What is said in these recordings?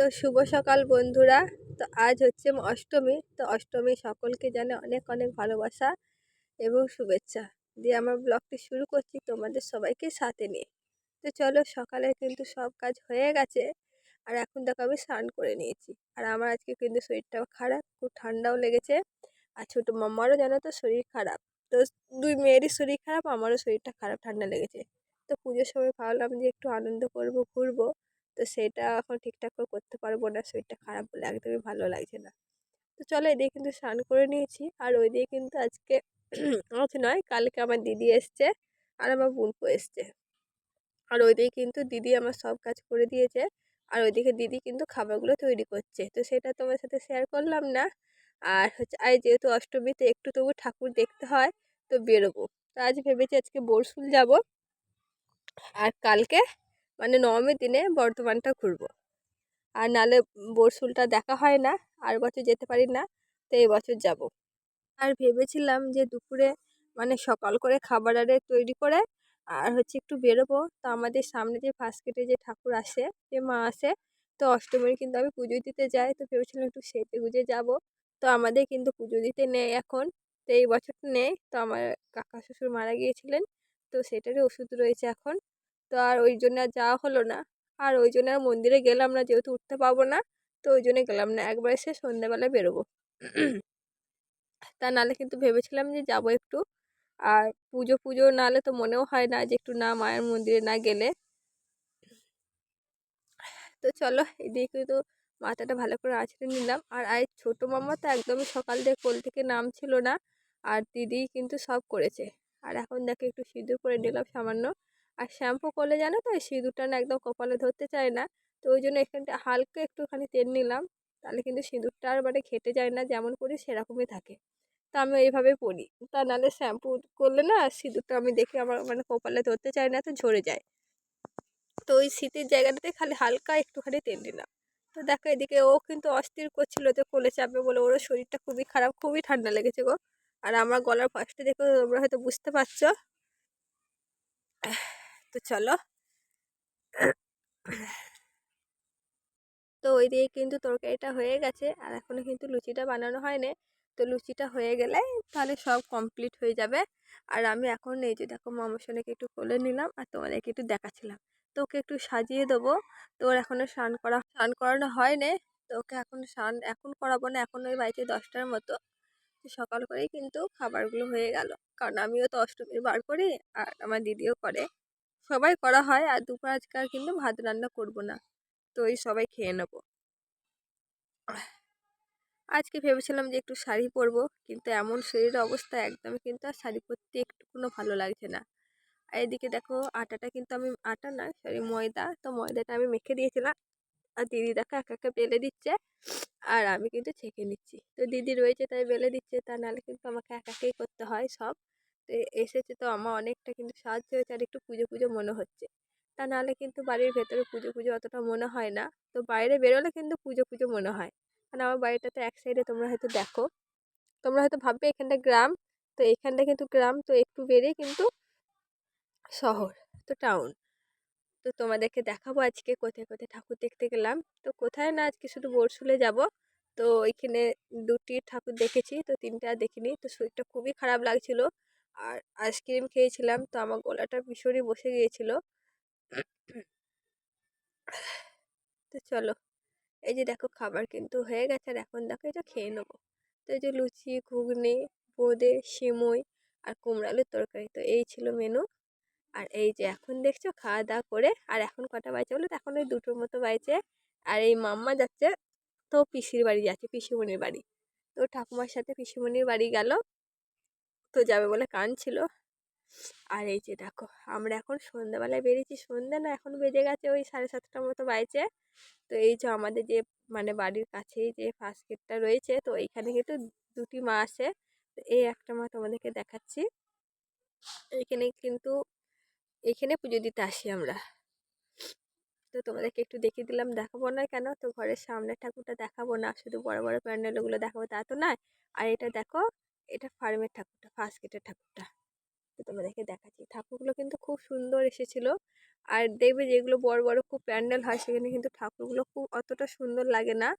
তো শুভ সকাল বন্ধুরা। তো আজ হচ্ছে অষ্টমী। তো অষ্টমী সকলকে জানে অনেক অনেক ভালোবাসা এবং শুভেচ্ছা। দিয়ে আমার ব্লগটি শুরু করছি তোমাদের সবাইকে সাথে নিয়ে। তো চলো সকালে কিন্তু সব কাজ হয়ে গেছে। আর এখন দেখো আমি স্নান করে নিয়েছি। আর আমার আজকে কিন্তু শরীরটাও খারাপ, খুব ঠান্ডাও লেগেছে। আর ছোটো মামারও জানো তো শরীর খারাপ। তো দুই মেয়েরই শরীর খারাপ, আমারও শরীরটা খারাপ, ঠান্ডা লেগেছে। তো পুজোর সময় ভাবলাম যে একটু আনন্দ করব, ঘুরবো। তো সেটা এখন ঠিকঠাক করে করতে পারব না, শরীরটা খারাপ বলে একদমই ভালো লাগছে না। তো চলো এদিকে কিন্তু স্নান করে নিয়েছি। আর ওই দিকে কিন্তু আজকে আজ নয়, কালকে আমার দিদি এসছে আর আমার বোনপো এসছে। আর ওইদিকে কিন্তু দিদি আমার সব কাজ করে দিয়েছে। আর ওইদিকে দিদি কিন্তু খাবারগুলো তৈরি করছে। তো সেটা তোমার সাথে শেয়ার করলাম না। আর হচ্ছে আজ যেহেতু অষ্টমীতে একটু তবু ঠাকুর দেখতে হয়, তো বেরোবো। তো আজ ভেবেছি আজকে বরশুল যাব। আর কালকে মানে নবমীর দিনে বর্ধমানটা ঘুরবো। আর নালে বরশুলটা দেখা হয় না, আর বছর যেতে পারি না, তো এই বছর যাব। আর ভেবেছিলাম যে দুপুরে মানে সকাল করে খাবার আরে তৈরি করে, আর হচ্ছে একটু বেরোবো, তো আমাদের সামনে যে ফার্স্ট গেটে যে ঠাকুর আসে, যে মা আসে, তো অষ্টমীর কিন্তু আমি পুজো দিতে যাই, তো ভেবেছিলাম একটু সেজে গুজে যাব। তো আমাদের কিন্তু পুজো দিতে নেই এখন, তো এই বছর নেই, তো আমার কাকা শ্বশুর মারা গিয়েছিলেন, তো সেটারই ওষুধ রয়েছে এখন। তো আর ওই জন্য আর যাওয়া হলো না। আর ওই জন্য আর মন্দিরে গেলাম না, যেহেতু উঠতে পাবো না, তো ওই জন্য গেলাম না। একবার এসে সন্ধ্যেবেলায় বেরোবো। তা নাহলে কিন্তু ভেবেছিলাম যে যাব একটু। আর পুজো পুজো নাহলে তো মনেও হয় না যে একটু না মায়ের মন্দিরে না গেলে। তো চলো, এদিকে তো মাথাটা ভালো করে আছড়ে নিলাম। আর আজ ছোটো মামা তো একদমই সকাল থেকে কোল থেকে নাম ছিল না। আর দিদি কিন্তু সব করেছে। আর এখন দেখে একটু সিঁদুর করে নিলাম সামান্য। আর শ্যাম্পু করলে জানো তো ওই সিঁদুরটা না একদম কপালে ধরতে চায় না। তো ওই জন্য এখানটা হালকা একটুখানি তেল নিলাম। তাহলে কিন্তু সিঁদুরটা আর মানে ঘেটে যায় না, যেমন করি সেরকমই থাকে। তো আমি এইভাবে পরি। তা নাহলে শ্যাম্পু করলে না সিঁদুরটা আমি দেখি আমার মানে কপালে ধরতে চায় না, তো ঝরে যায়। তো ওই শীতের জায়গাটাতে খালি হালকা একটুখানি তেল নিলাম। তো দেখো এদিকে ও কিন্তু অস্থির করছিল যে কোলে চাপবে বলে, ওরও শরীরটা খুবই খারাপ, খুবই ঠান্ডা লেগেছে গো। আর আমার গলার ফার্স্টে দেখো তোমরা হয়তো বুঝতে পারছ। তো চলো। তো ওই দিয়ে কিন্তু তরকারিটা হয়ে গেছে আর এখনও কিন্তু লুচিটা বানানো হয়নি। তো লুচিটা হয়ে গেলে তাহলে সব কমপ্লিট হয়ে যাবে। আর আমি এখন এই যে দেখো মামাসোনাকে একটু কোলে নিলাম আর তোমাদেরকে একটু দেখাচ্ছিলাম। তো ওকে একটু সাজিয়ে দেবো। তো ওর এখনও স্নান করা, স্নান করানো হয়নি। তো ওকে এখন স্নান, এখন করাবো না, এখন ওই বাড়িতে দশটার মতো। সকাল করেই কিন্তু খাবারগুলো হয়ে গেল। কারণ আমিও তো অষ্টমীর বার করি আর আমার দিদিও করে। সবাই করা হয় আর দুপুর আজকে আর কিন্তু ভাত রান্না করব না। তো ওই সবাই খেয়ে নেব। আজকে ভেবেছিলাম যে একটু শাড়ি পরবো, কিন্তু এমন শরীরের অবস্থা একদমই কিন্তু আর শাড়ি পরতে একটুকুনো ভালো লাগছে না। আর এদিকে দেখো, আটাটা কিন্তু আমি, আটা না, সরি ময়দা, তো ময়দাটা আমি মেখে দিয়েছিলাম। আর দিদি দেখো এক একা বেলে দিচ্ছে আর আমি কিন্তু ছেঁকে নিচ্ছি। তো দিদি রয়েছে তাই বেলে দিচ্ছে, তা নাহলে কিন্তু আমাকে একাকেই করতে হয় সব। তো এসেছে তো আমার অনেকটা কিন্তু সাহায্য হয়েছে আর একটু পুজো পুজো মনে হচ্ছে। তা নাহলে কিন্তু বাড়ির ভেতরে পুজো পুজো অতটা মনে হয় না। তো বাইরে বেরোলে কিন্তু পুজো পুজো মনে হয়। কারণ আমার বাড়িটা তো এক সাইডে তোমরা হয়তো দেখো। তোমরা হয়তো ভাববে এখানটা গ্রাম। তো এখানটা কিন্তু গ্রাম। তো একটু বেরিয়ে কিন্তু শহর, তো টাউন তো তোমাদেরকে দেখাবো আজকে কোথায় কোথায় ঠাকুর দেখতে গেলাম। তো কোথায় না আজকে শুধু বরশুলে যাব। তো ওইখানে দুটি ঠাকুর দেখেছি। তো তিনটা দেখিনি। তো শরীরটা খুবই খারাপ লাগছিল। আর আইসক্রিম খেয়েছিলাম। তো আমার গলাটা ভীষণই বসে গিয়েছিল। তো চলো, এই যে দেখো খাবার কিন্তু হয়ে গেছে আর এখন দেখো এটা খেয়ে নেব। তো এই যে লুচি, ঘুগনি, বোঁদে, সিমুই আর কুমড়ালুর তরকারি। তো এই ছিল মেনু আর এই যে এখন দেখছ খাওয়া দাওয়া করে আর এখন কটা বাজে বলো তো? এখন ওই দুটোর মতো বাজছে আর এই মাম্মা যাচ্ছে, তো পিসির বাড়ি যাচ্ছে, পিসিমণির বাড়ি। তো ঠাকুমার সাথে পিসিমণির বাড়ি গেল। তো যাবে বলে ছিল আর এই যে দেখো, আমরা এখন সন্ধ্যাবেলায় বেরিয়েছি। সন্ধ্যা না এখন বেজে গেছে ওই সাড়ে সাতটার মতো বাজছে। তো এই যে আমাদের যে মানে বাড়ির কাছেই যে ফার্স্ট গেটটা রয়েছে, তো এইখানে কিন্তু দুটি মা আছে। তো এই একটা মা তোমাদেরকে দেখাচ্ছি। এইখানে কিন্তু এইখানে পুজো দিতে আসি আমরা। তো তোমাদেরকে একটু দেখিয়ে দিলাম, দেখাবো না কেন? তো ঘরের সামনে ঠাকুরটা দেখাবো না। শুধু বড় বড় প্যান্ডেলগুলো দেখাবো তা তো নয়। আর এটা দেখো এটা ফার্মের ঠাকুরটা, ফার্স্ট গেটের ঠাকুরটা। তো তোমাদেরকে দেখাচ্ছি। ঠাকুরগুলো কিন্তু খুব সুন্দর এসেছিল। আর দেখবে যেগুলো বড় বড় খুব প্যান্ডেল হয়, সেখানে কিন্তু ঠাকুরগুলো খুব অতটা সুন্দর লাগে না।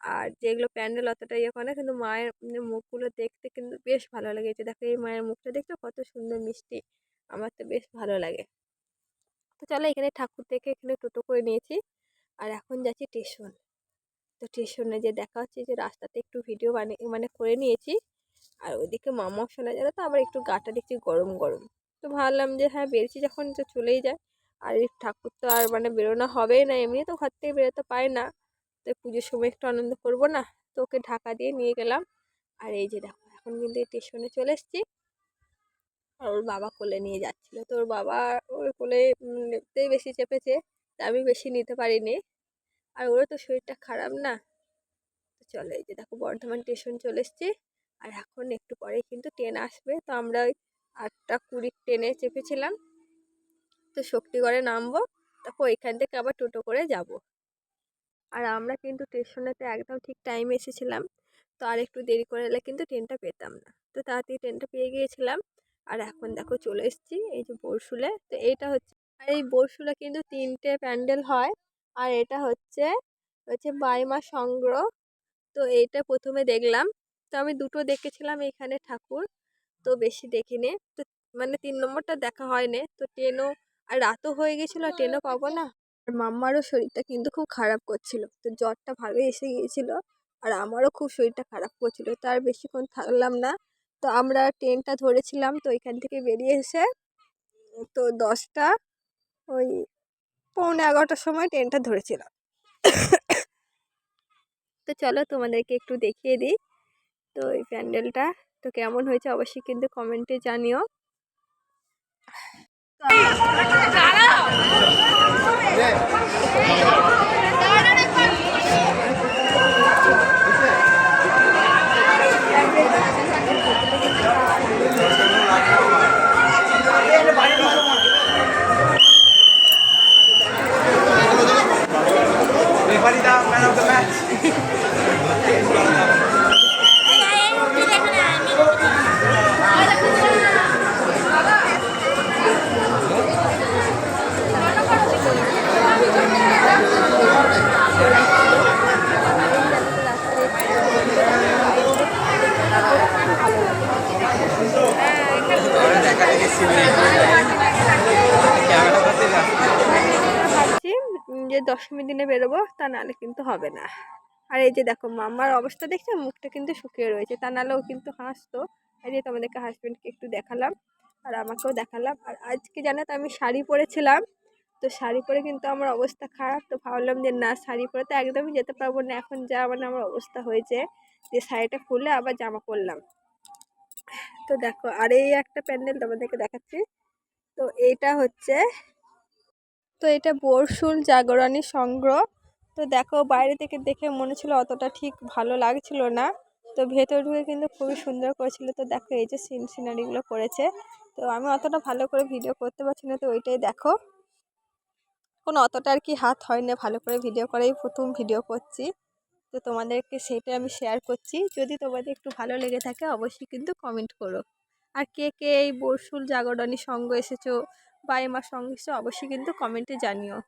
আর যেগুলো প্যান্ডেল অতটা ইয়ে করে না, কিন্তু মায়ের মানে মুখগুলো দেখতে কিন্তু বেশ ভালো লাগে। যে দেখো, এই মায়ের মুখটা দেখতে কত সুন্দর মিষ্টি। আমার তো বেশ ভালো লাগে। তো চলো এখানে ঠাকুর থেকে এখানে টোটো করে নিয়েছি। আর এখন যাচ্ছি স্টেশন। তো স্টেশনে যে দেখা হচ্ছে যে রাস্তাতে একটু ভিডিও বানিয়ে মানে করে নিয়েছি। আর ওইদিকে মামাও শোনা যাবে তো আবার একটু গাটা দেখছি গরম গরম। তো ভাবলাম যে হ্যাঁ বেরিয়েছি যখন তো চলেই যায়। আর এই ঠাকুর তো আর মানে বেরোনো হবেই না এমনি তো ঘর থেকে বেরোতে পারে না। তো পুজোর সময় একটু আনন্দ করব না। তো ওকে ঢাকা দিয়ে নিয়ে গেলাম। আর এই যে দেখো, এখন কিন্তু এই স্টেশনে চলে এসেছি। আর ওর বাবা কোলে নিয়ে যাচ্ছিল। তো ওর বাবা ওর কোলে নিতেই বেশি চেপেছে। তা আমি বেশি নিতে পারিনি। আর ওরও তো শরীরটা খারাপ না। তো চলো এই যে দেখো, বর্ধমান স্টেশন চলে এসছি। আর এখন একটু পরেই কিন্তু ট্রেন আসবে। তো আমরা ওই আটটা কুড়ির ট্রেনে চেপেছিলাম। তো শক্তিগড়ে নামবো, তারপর ওইখান থেকে আবার টোটো করে যাব। আর আমরা কিন্তু স্টেশনেতে একদম ঠিক টাইমে এসেছিলাম। তো আর একটু দেরি করে এলে কিন্তু ট্রেনটা পেতাম না। তো তাড়াতাড়ি ট্রেনটা পেয়ে গিয়েছিলাম। আর এখন দেখো চলে এসেছি, এই যে বরশুলে তো এইটা হচ্ছে, আর এই বরশুলে কিন্তু তিনটে প্যান্ডেল হয়। আর এটা হচ্ছে হচ্ছে বাইমা সংগ্রহ। তো এইটা প্রথমে দেখলাম। তো আমি দুটো দেখেছিলাম এখানে ঠাকুর। তো বেশি দেখিনি। তো মানে তিন নম্বরটা দেখা হয়নি। তো ট্রেনও আর রাতও হয়ে গেছিল ট্রেনও পাবো না। আর মাম্মারও শরীরটা কিন্তু খুব খারাপ করছিল। তো জ্বরটা ভালোই এসে গিয়েছিল। আর আমারও খুব শরীরটা খারাপ করছিল। তো আর বেশিক্ষণ থাকলাম না। তো আমরা ট্রেনটা ধরেছিলাম তো এখান থেকে বেরিয়ে এসে তো দশটা ওই পৌনে এগারোটার সময় ট্রেনটা ধরেছিলাম। তো চলো তোমাদেরকে একটু দেখিয়ে দিই। তো এই প্যান্ডেলটা। তো কেমন হয়েছে অবশ্যই কিন্তু কমেন্টে জানিও। উম, যে দশমী দিনে বেরোবো তা নাহলে কিন্তু হবে না। আর এই যে দেখো মামার অবস্থা দেখছে? মুখটা কিন্তু শুকিয়ে রয়েছে। তা নাহলেও কিন্তু হাসতো। এই যে তোমাদেরকে হাজব্যান্ডকে একটু দেখালাম আর আমাকেও দেখালাম। আর আজকে জানো তো আমি শাড়ি পরেছিলাম। তো শাড়ি পরে কিন্তু আমার অবস্থা খারাপ। তো ভাবলাম যে না শাড়ি পরে তো একদমই যেতে পারব না। এখন যা মানে আমার অবস্থা হয়েছে যে শাড়িটা খুলে আবার জামা পরলাম। তো দেখো আর এই একটা প্যান্ডেল তোমাদেরকে দেখাচ্ছি। তো এইটা হচ্ছে তো এটা বরশুল জাগরণী সংগ্রহ। তো দেখো বাইরে থেকে দেখে মনে ছিল অতটা ঠিক ভালো লাগছিল না। তো ভেতর ঢুকে কিন্তু খুবই সুন্দর করেছিল। তো দেখো এই যে সিন সিনারিগুলো করেছে। তো আমি অতটা ভালো করে ভিডিও করতে পারছি না। তো ওইটাই দেখো। কোনো অতটা আর কি হাত হয় না ভালো করে ভিডিও করেই প্রথম ভিডিও করছি। তো তোমাদেরকে সেটা আমি শেয়ার করছি। যদি তোমাদের একটু ভালো লেগে থাকে অবশ্যই কিন্তু কমেন্ট করো। আর কে কে এই বরশুল জাগরণী সঙ্গ এসেছ বা আমার সঙ্গে অবশ্যই কিন্তু কমেন্টে জানিও।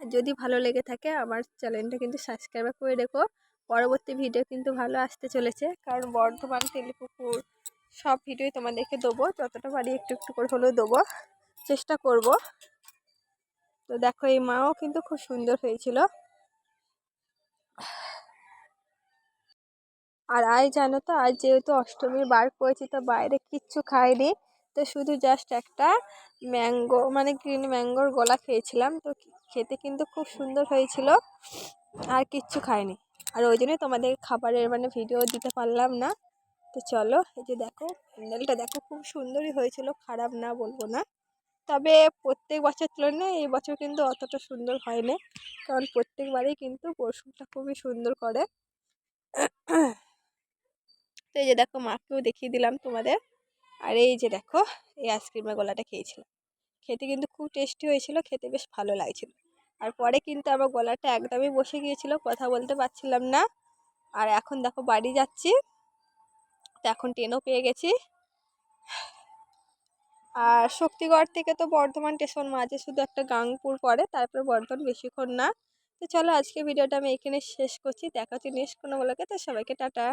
যদি ভালো লেগে থাকে আমার চ্যানেলটা কিন্তু সাবস্ক্রাইব করে রেখো। পরবর্তী ভিডিও কিন্তু ভালো আসতে চলেছে, কারণ বর্ধমান, তেলিপুকুর সব ভিডিওই তোমাদেরকে দেবো। যতটা পারি একটু একটু করে হলেও দেবো, চেষ্টা করব। তো দেখো, এই মাও কিন্তু খুব সুন্দর হয়েছিল। আর আজ জানো তো, আজ যেহেতু অষ্টমীর বার করেছি তো বাইরে কিচ্ছু খাইনি। তো শুধু জাস্ট একটা ম্যাঙ্গো মানে গ্রিন ম্যাঙ্গোর গলা খেয়েছিলাম। তো খেতে কিন্তু খুব সুন্দর হয়েছিল। আর কিচ্ছু খাইনি। আর ওই জন্যই তোমাদের খাবারের মানে ভিডিও দিতে পারলাম না। তো চলো, এই যে দেখো প্যান্ডেলটা দেখো, খুব সুন্দরই হয়েছিল, খারাপ না বলব না। তবে প্রত্যেক বছর তুলনায় এই বছর কিন্তু অতটা সুন্দর হয়নি। কারণ প্রত্যেকবারেই কিন্তু পরশুটা খুবই সুন্দর করে। তো এই যে দেখো, মাকেও দেখিয়ে দিলাম তোমাদের। আর এই যে দেখো, এই আইসক্রিমের গলাটা খেয়েছিলাম। খেতে কিন্তু খুব টেস্টি হয়েছিল, খেতে বেশ ভালো লাগছিল। আর পরে কিন্তু আমার গলাটা একদমই বসে গিয়েছিল, কথা বলতে পারছিলাম না। আর এখন দেখো বাড়ি যাচ্ছি, তো এখন ট্রেনও পেয়ে গেছি। আর শক্তিগড় থেকে তো বর্ধমান স্টেশন মাঝে শুধু একটা গাংপুর পড়ে, তারপরে বর্ধমান বেশিক্ষণ না। তো চলো আজকে ভিডিওটা আমি এখানে শেষ করছি, দেখা হচ্ছে নেক্সট কোনো বলাকে তো সবাইকে টাটা।